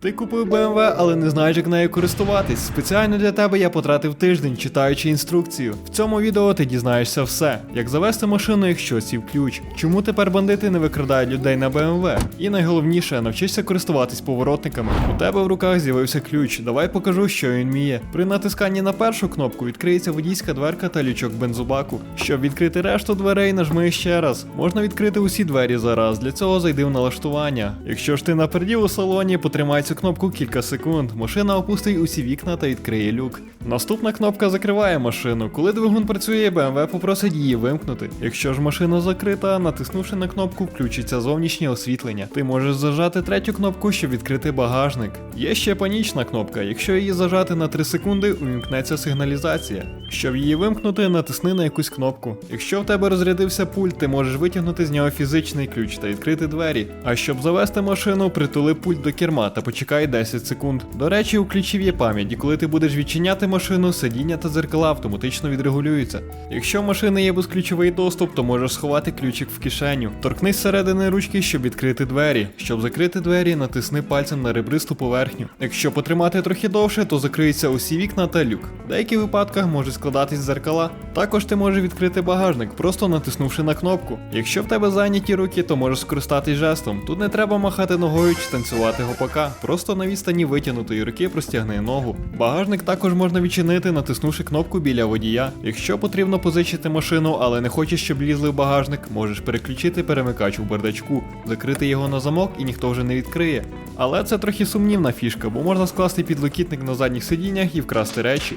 Ти купив BMW, але не знаєш, як нею користуватись. Спеціально для тебе я потратив тиждень, читаючи інструкцію. В цьому відео ти дізнаєшся все: як завести машину, якщо сів ключ, чому тепер бандити не викрадають людей на BMW. І найголовніше, навчишся користуватись поворотниками. У тебе в руках з'явився ключ. Давай покажу, що він вміє. При натисканні на першу кнопку відкриється водійська дверка та лючок бензобаку. Щоб відкрити решту дверей, нажми ще раз. Можна відкрити усі двері зараз. Для цього зайди в налаштування. Якщо ж ти напереді у салоні, потримай цю кнопку кілька секунд. Машина опустить усі вікна та відкриє люк. Наступна кнопка закриває машину. Коли двигун працює, BMW попросить її вимкнути. Якщо ж машина закрита, натиснувши на кнопку, включиться зовнішнє освітлення. Ти можеш зажати третю кнопку, щоб відкрити багажник. Є ще панічна кнопка. Якщо її зажати на 3 секунди, увімкнеться сигналізація. Щоб її вимкнути, натисни на якусь кнопку. Якщо в тебе розрядився пульт, ти можеш витягнути з нього фізичний ключ та відкрити двері. А щоб завести машину, притули пульт до керма та почекай 10 секунд. До речі, у ключів є пам'ять, і коли ти будеш відчиняти машину, сидіння та дзеркала автоматично відрегулюються. Якщо машини є безключовий доступ, то можеш сховати ключик в кишеню. Торкнись середини ручки, щоб відкрити двері. Щоб закрити двері, натисни пальцем на ребристу поверхню. Якщо потримати трохи довше, то закриються усі вікна та люк. В деяких випадках можуть складатись дзеркала. Також ти можеш відкрити багажник, просто натиснувши на кнопку. Якщо в тебе зайняті руки, то можеш скористатись жестом. Тут не треба махати ногою чи танцювати гопака. Просто на відстані витягнутої руки простягни ногу. Багажник також можна відчинити, натиснувши кнопку біля водія. Якщо потрібно позичити машину, але не хочеш, щоб лізли в багажник, можеш переключити перемикач у бардачку, закрити його на замок і ніхто вже не відкриє. Але це трохи сумнівна фішка, бо можна скласти підлокітник на задніх сидіннях і вкрасти речі.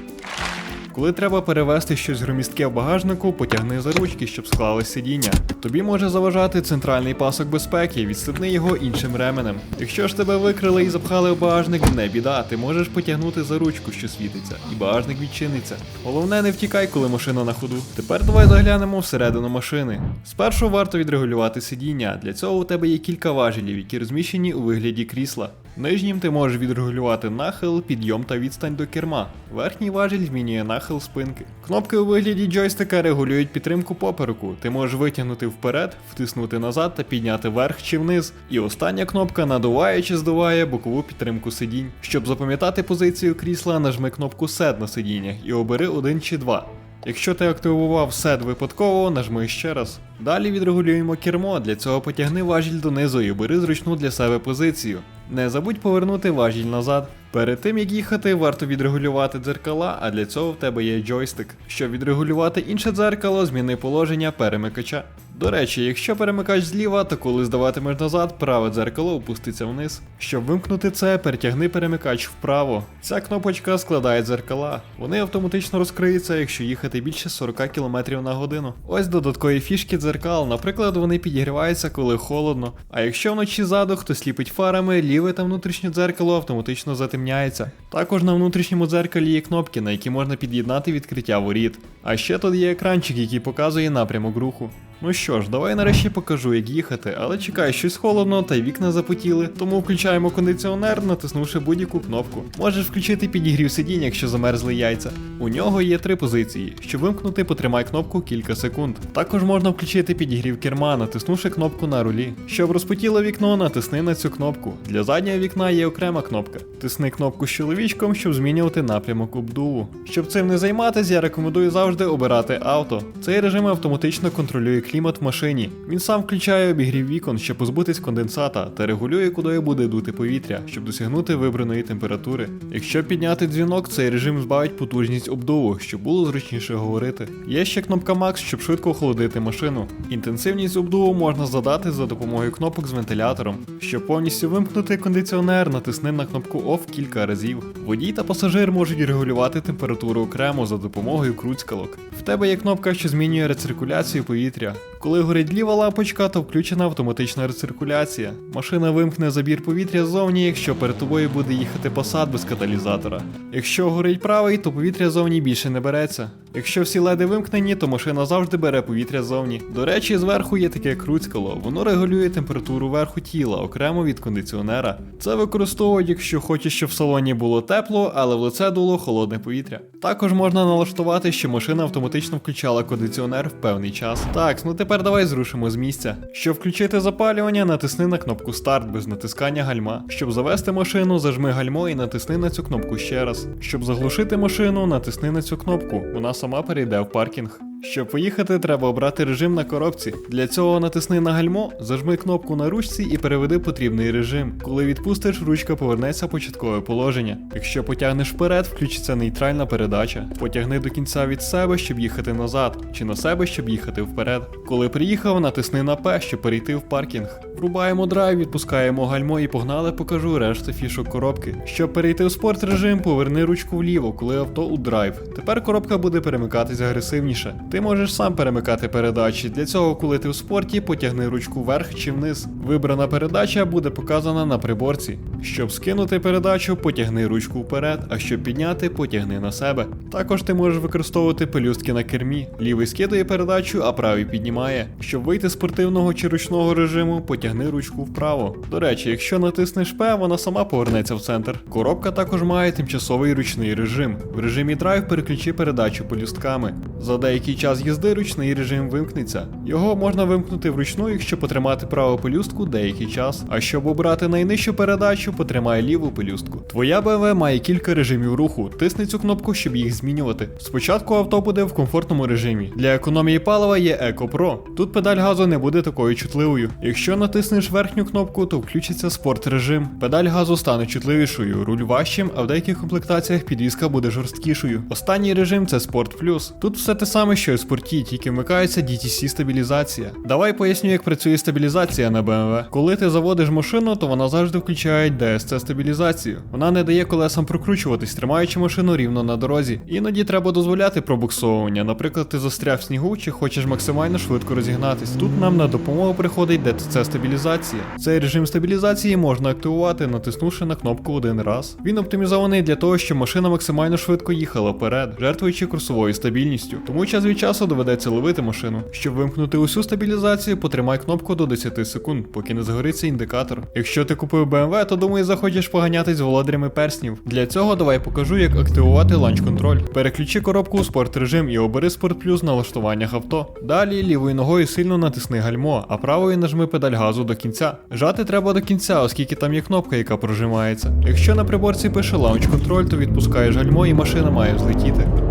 Коли треба перевести щось громістке в багажнику, потягни за ручки, щоб склали сидіння. Тобі може заважати центральний пасок безпеки, відстебни його іншим ременем. Якщо ж тебе викрили і запхали в багажник, не біда, ти можеш потягнути за ручку, що світиться, і багажник відчиниться. Головне, не втікай, коли машина на ходу. Тепер давай заглянемо всередину машини. Спершу варто відрегулювати сидіння. Для цього у тебе є кілька важелів, які розміщені у вигляді крісла. Нижнім ти можеш відрегулювати нахил, підйом та відстань до керма. Верхній важіль змінює нахил спинки. Кнопки у вигляді джойстика регулюють підтримку попереку. Ти можеш витягнути вперед, втиснути назад та підняти вверх чи вниз. І остання кнопка надуває чи здуває бокову підтримку сидінь. Щоб запам'ятати позицію крісла, нажми кнопку SET на сидіннях і обери один чи два. Якщо ти активував SET випадково, нажми ще раз. Далі відрегулюємо кермо, для цього потягни важіль донизу і бери зручну для себе позицію. Не забудь повернути важіль назад. Перед тим як їхати, варто відрегулювати дзеркала, а для цього в тебе є джойстик. Щоб відрегулювати інше дзеркало, зміни положення перемикача. До речі, якщо перемикач зліва, то коли здаватимеш назад, праве дзеркало опуститься вниз. Щоб вимкнути це, перетягни перемикач вправо. Ця кнопочка складає дзеркала. Вони автоматично розкриються, якщо їхати більше 40 км на годину. Ось додаткові фішки дзеркал, наприклад, вони підігріваються, коли холодно. А якщо вночі задух, хто сліпить фарами, ліве та внутрішнє дзеркало автоматично затемняється. Також на внутрішньому дзеркалі є кнопки, на які можна під'єднати відкриття воріт. А ще тут є екранчик, який показує напрямок руху. Ну що ж, давай нарешті покажу, як їхати, але чекай, щось холодно, та й вікна запотіли, тому включаємо кондиціонер, натиснувши будь-яку кнопку. Можеш включити підігрів сидінь, якщо замерзли яйця. У нього є три позиції. Щоб вимкнути, потримай кнопку кілька секунд. Також можна включити підігрів керма, натиснувши кнопку на рулі. Щоб розпотіло вікно, натисни на цю кнопку. Для заднього вікна є окрема кнопка. Тисни кнопку з чоловічком, щоб змінювати напрямок обдуву. Щоб цим не займатися, я рекомендую завжди обирати авто. Цей режим автоматично контролює клімат в машині. Він сам включає обігрів вікон, щоб позбутись конденсата, та регулює, куди буде дути повітря, щоб досягнути вибраної температури. Якщо підняти дзвінок, цей режим збавить потужність обдуву, щоб було зручніше говорити. Є ще кнопка Max, щоб швидко охолодити машину. Інтенсивність обдуву можна задати за допомогою кнопок з вентилятором. Щоб повністю вимкнути кондиціонер, натисни на кнопку OFF кілька разів. Водій та пасажир можуть регулювати температуру окремо за допомогою круцькалок. В тебе є кнопка, що змінює рециркуляцію повітря. Коли горить ліва лампочка, то включена автоматична рециркуляція. Машина вимкне забір повітря ззовні, якщо перед тобою буде їхати посад без каталізатора. Якщо горить правий, то повітря ззовні більше не береться. Якщо всі леди вимкнені, то машина завжди бере повітря ззовні. До речі, зверху є таке круцькало, воно регулює температуру верху тіла окремо від кондиціонера. Це використовують, якщо хочеш, щоб в салоні було тепло, але в лице дуло холодне повітря. Також можна налаштувати, що машина автоматично включала кондиціонер в певний час. Так, ну тепер давай зрушимо з місця. Щоб включити запалювання, натисни на кнопку старт без натискання гальма. Щоб завести машину, зажми гальмо і натисни на цю кнопку ще раз. Щоб заглушити машину, натисни на цю кнопку. Вона сама перейде в паркінг. Щоб поїхати, треба обрати режим на коробці. Для цього натисни на гальмо, зажми кнопку на ручці і переведи потрібний режим. Коли відпустиш, ручка повернеться в початкове положення. Якщо потягнеш вперед, включиться нейтральна передача. Потягни до кінця від себе, щоб їхати назад, чи на себе, щоб їхати вперед. Коли приїхав, натисни на П, щоб перейти в паркінг. Врубаємо драйв, відпускаємо гальмо і погнали, покажу решту фішок коробки. Щоб перейти в спорт режим, поверни ручку вліво, коли авто у драйв. Тепер коробка буде перемикатись агресивніше. Ти можеш сам перемикати передачі. Для цього, коли ти в спорті, потягни ручку вверх чи вниз. Вибрана передача буде показана на приборці. Щоб скинути передачу, потягни ручку вперед, а щоб підняти, потягни на себе. Також ти можеш використовувати пелюстки на кермі. Лівий скидає передачу, а правий піднімає. Щоб вийти з спортивного чи ручного режиму, потягни ручку вправо. До речі, якщо натиснеш П, вона сама повернеться в центр. Коробка також має тимчасовий ручний режим. В режимі драйв переключи передачу пелюстками. За деякий час їзди ручний режим вимкнеться. Його можна вимкнути вручну, якщо потримати праву пелюстку деякий час. А щоб обрати найнижчу передачу, потримай ліву пелюстку. Твоя BMW має кілька режимів руху. Тисни цю кнопку, щоб їх змінювати. Спочатку авто буде в комфортному режимі. Для економії палива є Eco Pro. Тут педаль газу не буде такою чутливою. Якщо натиснеш верхню кнопку, то включиться спорт режим. Педаль газу стане чутливішою, руль важчим, а в деяких комплектаціях підвізка буде жорсткішою. Останній режим це Sport Plus. Тут все те саме, що і в спорті, тільки вмикається DTC стабілізація. Давай поясню, як працює стабілізація на BMW. Коли ти заводиш машину, то вона завжди включає DSC стабілізацію. Вона не дає колесам прокручуватись, тримаючи машину рівно на дорозі. Іноді треба дозволяти пробуксовування. Наприклад, ти застряг в снігу чи хочеш максимально швидко розігнатись. Тут нам на допомогу приходить DTC стабілізація. Цей режим стабілізації можна активувати, натиснувши на кнопку один раз. Він оптимізований для того, щоб машина максимально швидко їхала вперед, жертвуючи курсовою стабільністю. Тому час від часу доведеться ловити машину. Щоб вимкнути усю стабілізацію, потримай кнопку до 10 секунд, поки не загориться індикатор. Якщо ти купив BMW, то думаю, захочеш поганятись з володарями перснів. Для цього давай покажу, як активувати ланч контроль. Переключи коробку у спорт режим і обери Plus в налаштуваннях авто. Далі лівою ногою сильно натисни гальмо, а правою нажми педаль газу до кінця. Жати треба до кінця, оскільки там є кнопка, яка прожимається. Якщо на приборці пише лаунч контроль, то відпускаєш гальмо і машина має взлетіти.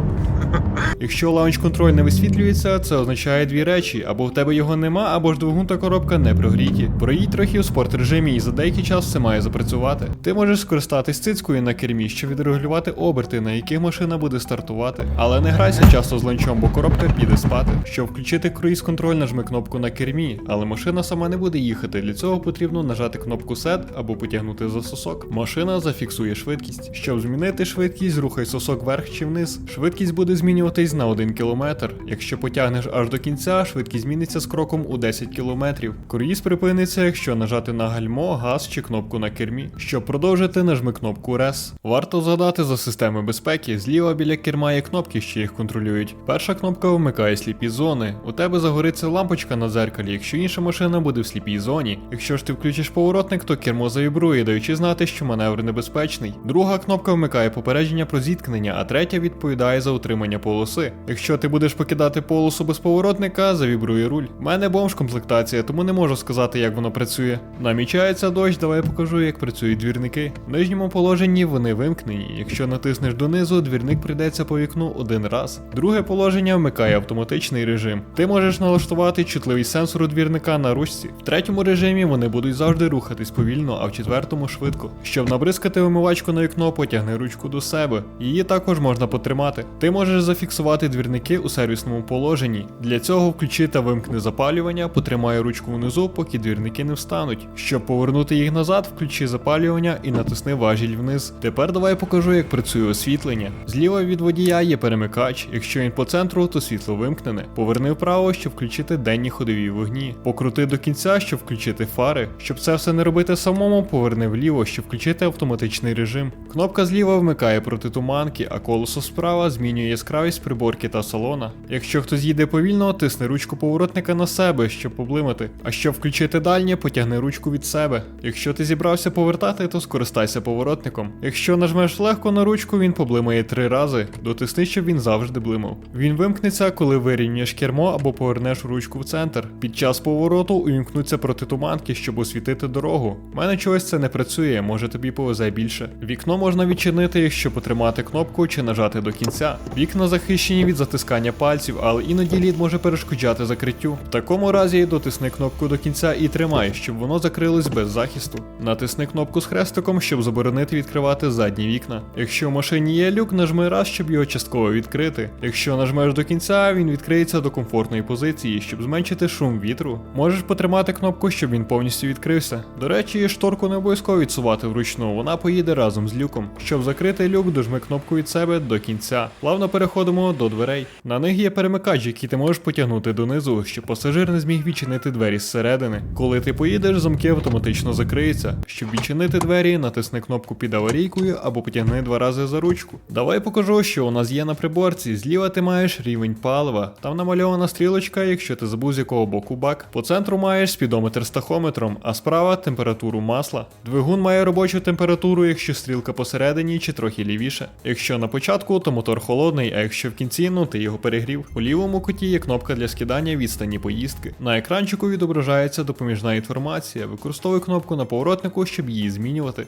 Якщо лаунч контроль не висвітлюється, це означає дві речі: або в тебе його нема, або ж двигун та коробка не прогріті. Проїдь трохи у спорт режимі і за деякий час все має запрацювати. Ти можеш скористатись цицькою на кермі, щоб відрегулювати оберти, на яких машина буде стартувати. Але не грайся часто з ланчом, бо коробка піде спати. Щоб включити круїз контроль, нажми кнопку на кермі, але машина сама не буде їхати. Для цього потрібно нажати кнопку SET або потягнути за сосок. Машина зафіксує швидкість. Щоб змінити швидкість, рухай сосок вверх чи вниз. Швидкість буде змінюватись на 1 км. Якщо потягнеш аж до кінця, швидкість зміниться з кроком у 10 км. Круїз припиниться, якщо нажати на гальмо, газ чи кнопку на кермі. Щоб продовжити, нажми кнопку RES. Варто згадати за системи безпеки. Зліва біля керма є кнопки, що їх контролюють. Перша кнопка вмикає сліпі зони. У тебе загориться лампочка на дзеркалі, якщо інша машина буде в сліпій зоні. Якщо ж ти включиш поворотник, то кермо завібрує, даючи знати, що маневр небезпечний. Друга кнопка вмикає попередження про зіткнення, а третя відповідає за утримання полоси. Якщо ти будеш покидати полосу без поворотника, завібрує руль. У мене бомж комплектація, тому не можу сказати, як воно працює. Намічається дощ, давай я покажу, як працюють двірники. В нижньому положенні вони вимкнені. Якщо натиснеш донизу, двірник прийдеться по вікну один раз. Друге положення вмикає автоматичний режим. Ти можеш налаштувати чутливість сенсору двірника на ручці. В третьому режимі вони будуть завжди рухатись повільно, а в четвертому швидко. Щоб набризкати вимивачку на вікно, потягни ручку до себе. Її також можна потримати. Ти можеш зафіксувати налаштувати двірники у сервісному положенні. Для цього включи та вимкни запалювання, потримай ручку внизу, поки двірники не встануть. Щоб повернути їх назад, включи запалювання і натисни важіль вниз. Тепер давай покажу, як працює освітлення. Зліва від водія є перемикач. Якщо він по центру, то світло вимкнене. Поверни вправо, щоб включити денні ходові вогні. Покрути до кінця, щоб включити фари. Щоб це все не робити самому, поверни вліво, щоб включити автоматичний режим. Кнопка зліва вмикає протитуманки, а колесо справа змінює яскравість приборки та салона. Якщо хтось їде повільно, тисни ручку поворотника на себе, щоб поблимати. А щоб включити дальнє, потягни ручку від себе. Якщо ти зібрався повертати, то скористайся поворотником. Якщо нажмеш легко на ручку, він поблимає три рази. Дотисни, щоб він завжди блимав. Він вимкнеться, коли вирівнюєш кермо або повернеш ручку в центр. Під час повороту увімкнуться протитуманки, щоб освітити дорогу. У мене чогось це не працює, може тобі повезе більше. Вікно можна відчинити, якщо потримати кнопку чи нажати до кінця. Вікна захищені від затискання пальців, але іноді лід може перешкоджати закриттю. В такому разі дотисни кнопку до кінця і тримай, щоб воно закрилось без захисту. Натисни кнопку з хрестиком, щоб заборонити відкривати задні вікна. Якщо в машині є люк, нажми раз, щоб його частково відкрити. Якщо нажмеш до кінця, він відкриється до комфортної позиції, щоб зменшити шум вітру. Можеш потримати кнопку, щоб він повністю відкрився. До речі, шторку не обов'язково відсувати вручну, вона поїде разом з люком. Щоб закрити люк, дожми кнопку від себе до кінця. Плавно переходимо до дверей. На них є перемикач, який ти можеш потягнути донизу, щоб пасажир не зміг відчинити двері зсередини. Коли ти поїдеш, замки автоматично закриються. Щоб відчинити двері, натисни кнопку під аварійкою або потягни два рази за ручку. Давай покажу, що у нас є на приборці. Зліва ти маєш рівень палива. Там намальована стрілочка, якщо ти забув з якого боку бак. По центру маєш спідометр з тахометром, а справа температуру масла. Двигун має робочу температуру, якщо стрілка посередині чи трохи лівіше. Якщо на початку, то мотор холодний, а якщо в кінці, ну ти його перегрів. У лівому куті є кнопка для скидання відстані поїздки. На екранчику відображається допоміжна інформація. Використовуй кнопку на поворотнику, щоб її змінювати.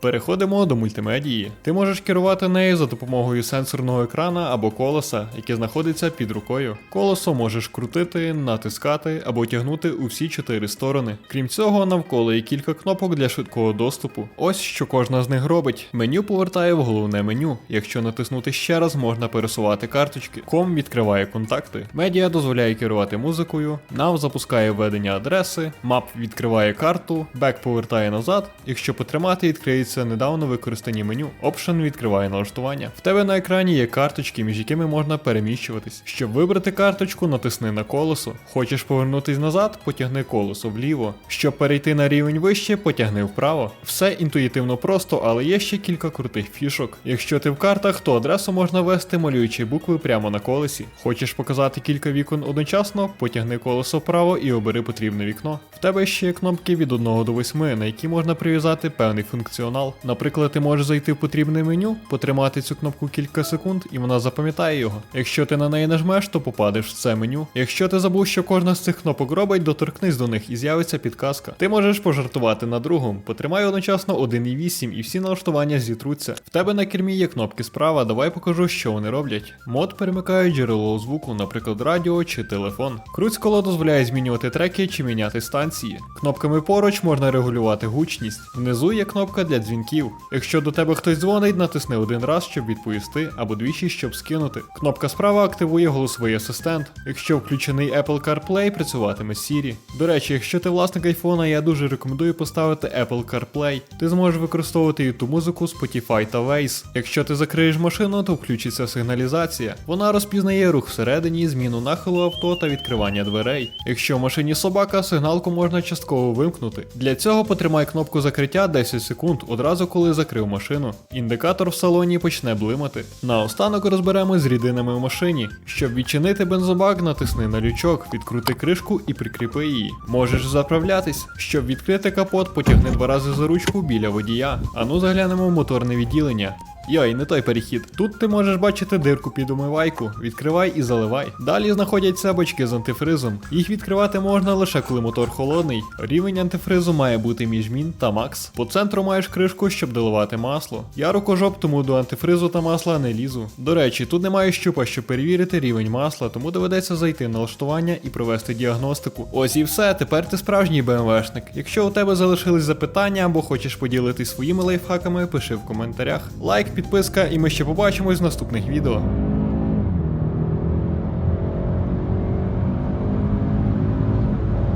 Переходимо до мультимедії. Ти можеш керувати нею за допомогою сенсорного екрана або колеса, яке знаходиться під рукою. Колесо можеш крутити, натискати або тягнути у всі чотири сторони. Крім цього, навколо є кілька кнопок для швидкого доступу. Ось що кожна з них робить. Меню повертає в головне меню. Якщо натиснути ще раз, можна пересувати карточки. Ком відкриває контакти. Медіа дозволяє керувати музикою. Nav запускає введення адреси. Map відкриває карту. Back повертає назад. Якщо потримати, відкриється недавно використані меню. Option відкриває налаштування. В тебе на екрані є карточки, між якими можна переміщуватись. Щоб вибрати карточку, натисни на колесо. Хочеш повернутись назад, потягни колесо вліво. Щоб перейти на рівень вище, потягни вправо. Все інтуїтивно просто, але є ще кілька крутих фішок. Якщо ти в картах, то адресу можна ввести, малюючи букви прямо на колесі. Хочеш показати кілька вікон одночасно, потягни колесо вправо і обери потрібне вікно. В тебе ще є кнопки від 1 до 8, на які можна прив'язати певний функціонал. Наприклад, ти можеш зайти в потрібне меню, потримати цю кнопку кілька секунд, і вона запам'ятає його. Якщо ти на неї нажмеш, то попадеш в це меню. Якщо ти забув, що кожна з цих кнопок робить, доторкнись до них і з'явиться підказка. Ти можеш пожартувати на другому. Потримай одночасно 1.8 і всі налаштування зітруться. В тебе на кермі є кнопки справа, давай покажу, що вони роблять. Мод перемикає джерело звуку, наприклад, радіо чи телефон. Круть коло дозволяє змінювати треки чи міняти станції. Кнопками поруч можна регулювати гучність. Внизу є кнопка для дзвінків. Якщо до тебе хтось дзвонить, натисни один раз, щоб відповісти, або двічі, щоб скинути. Кнопка справа активує голосовий асистент. Якщо включений Apple CarPlay, працюватиме Siri. До речі, якщо ти власник айфона, я дуже рекомендую поставити Apple CarPlay. Ти зможеш використовувати YouTube музику, Spotify та Waze. Якщо ти закриєш машину, то включиться сигналізація. Вона розпізнає рух всередині, зміну нахилу авто та відкривання дверей. Якщо в машині собака, сигналку можна частково вимкнути. Для цього потримай кнопку закриття 10 секунд одразу коли закрив машину. Індикатор в салоні почне блимати. Наостанок розберемо з рідинами в машині. Щоб відчинити бензобак, натисни на лючок, відкрути кришку і прикріпи її. Можеш заправлятись. Щоб відкрити капот, потягни два рази за ручку біля водія. Ану заглянемо в моторне відділення. Йой, не той перехід. Тут ти можеш бачити дирку під умивайку. Відкривай і заливай. Далі знаходяться бачки з антифризом. Їх відкривати можна лише коли мотор холодний. Рівень антифризу має бути між мін та макс. По центру маєш кришку, щоб доливати масло. Я рукожоп, тому до антифризу та масла не лізу. До речі, тут немає щупа, щоб перевірити рівень масла, тому доведеться зайти в налаштування і провести діагностику. Ось і все. Тепер ти справжній БМВшник. Якщо у тебе залишились запитання або хочеш поділитись своїми лайфхаками, пиши в коментарях. Лайк, підписка, і ми ще побачимось в наступних відео.